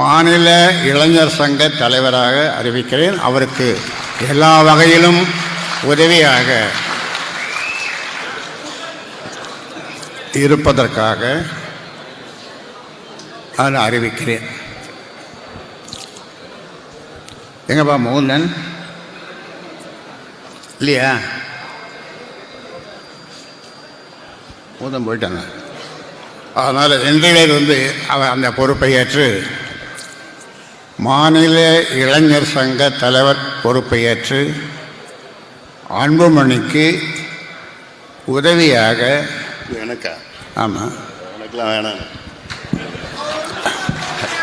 மாநில இளைஞர் சங்க தலைவராக அறிவிக்கிறேன். அவருக்கு எல்லா வகையிலும் உதவியாக இருப்பதற்காக நான் அறிவிக்கிறேன். எங்கப்பா மோகன் இல்லையா? மூதம் போயிட்டாங்க அதனால் இன்றையிலிருந்து அவர் அந்த பொறுப்பை ஏற்று மாநில இளைஞர் சங்க தலைவர் பொறுப்பை ஏற்று அன்புமணிக்கு உதவியாக எனக்கா? ஆமாம் எனக்குலாம் வேணாம்.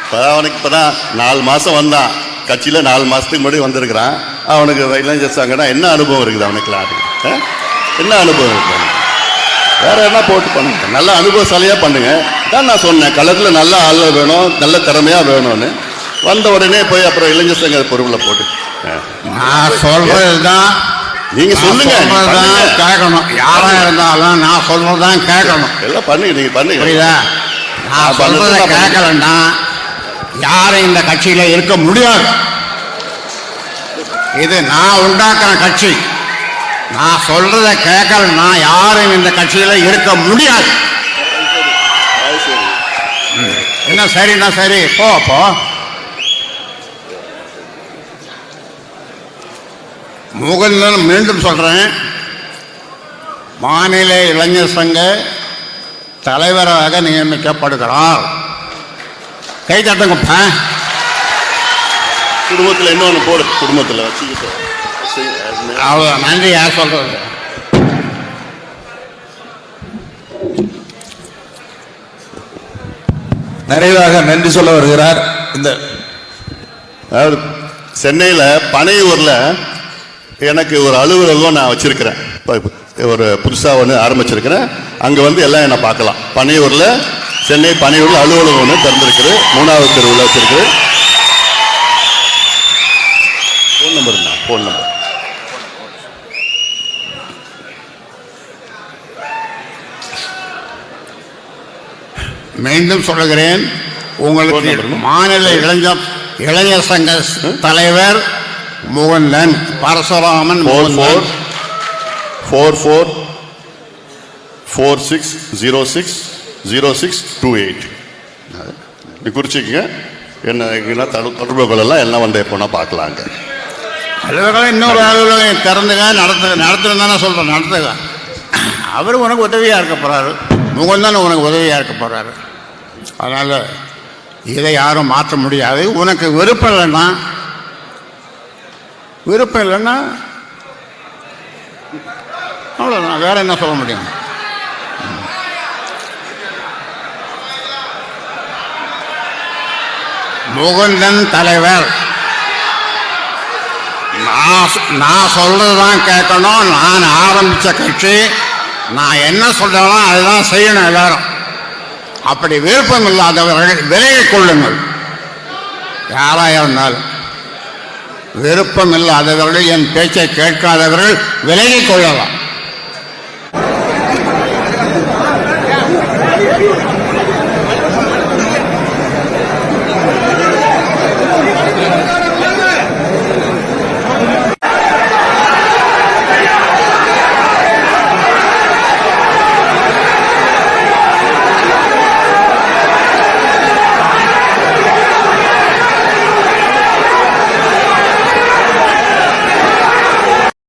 இப்போதான் அவனுக்கு இப்போ தான் நாலு மாதம் வந்தான். கட்சியில் நாலு மாதத்துக்கு முன்னாடி வந்திருக்கிறான். அவனுக்கு இளைஞர் சங்கம்னா என்ன அனுபவம் இருக்குது அவனுக்குலாம் அது? என்ன அனுபவம் இருக்குது வேற என்ன போட்டு பண்ணுங்க? நல்ல அனுபவசாலியாக பண்ணுங்க. தான் நான் சொன்னேன் களத்தில் நல்ல ஆள் வேணும் நல்ல திறமையாக வேணும்னு. வந்த உடனே போய் அப்புறம் இளைஞர் சங்க பொறுப்பில் போட்டு. நான் சொல்றது தான் நீங்க சொல்லுங்க, நீங்க. கேட்கணும். யாரா இருந்தாலும் நான் சொல்றது தான் கேட்கணும். எல்லாம் பண்ணுங்க நீங்கள் பண்ணுங்க. புரியுதா? நான் சொல்றத கேட்கலன்னா யாரும் இந்த கட்சியில இருக்க முடியாது. இது நான் உண்டாக்குற கட்சி. நான் சொல்றத கேட்கலன்னா யாரும் இந்த கட்சியில இருக்க முடியாது. என்ன சரின்னா சரி? போ. முகுந்தன் மீண்டும் சொல்றேன். மாநில இளைஞர் சங்க தலைவராக நியமிக்கப்படுகிறார். கை தட்டுங்கப்பா குடும்பத்தில் இன்னொன்று போடு குடும்பத்தில் வச்சுக்கிட்டு. அவ்வளோ நன்றி யார் சொல்றது? நிறைவாக நன்றி சொல்ல வருகிறார். இந்த அதாவது சென்னையில் பனையூரில் எனக்கு ஒரு அலுவலகம் நான் வச்சிருக்கிறேன். ஒரு புதுசாக ஒன்று ஆரம்பிச்சிருக்கிறேன். அங்கே வந்து எல்லாம் என்னை பார்க்கலாம். பனையூரில் சென்னை பனையூரில் அலுவலகம் ஒன்று திறந்திருக்குது. மூணாவது தெருவில் வச்சிருக்குது. ஃபோன் நம்பர் ஃபோன் நம்பர் மீண்டும் சொல்லுகிறேன். உங்களுக்கு? மாநில இளைஞர் இளைஞர் சங்க தலைவர் Mukundan Parasuraman four four four four four six zero six zero six two eight இப்படி குறிச்சிக்கங்க. என்ன தடு- தொடர்பு கொள்ளலாம் எல்லாம் வந்து எப்போனா பார்க்கலாங்க. அலுவலகம் இன்னொரு அலுவலகம் திறந்துங்க நடத்து நடத்துன்னு தானே சொல்கிறேன் நடத்துங்க. அவர் உனக்கு உதவியாக இருக்க போகிறாரு முகந்தன் உனக்கு உதவியாக இருக்க போகிறாரு அதனால் இதை யாரும் மாற்ற முடியாது. உனக்கு விருப்பம் இல்லைன்னா விருப்பம் இல்லைன்னா அவ்வளோதான் வேற என்ன சொல்ல முடியும்? முகுந்தன் தலைவர். நான் சொ- நான் சொல்றது தான் கேட்கணும். நான் ஆரம்பித்த கட்சி. நான் என்ன சொல்றேனோ அதுதான் செய்யணும் எல்லாரும். அப்படி விருப்பம் இல்லாதவர்கள் விலகிக் கொள்ளுங்கள். யாராக இருந்தாலும். விருப்பம் இல்லாதவர்கள் என் பேச்சை கேட்காதவர்கள் விலகிக் கொள்ளலாம்.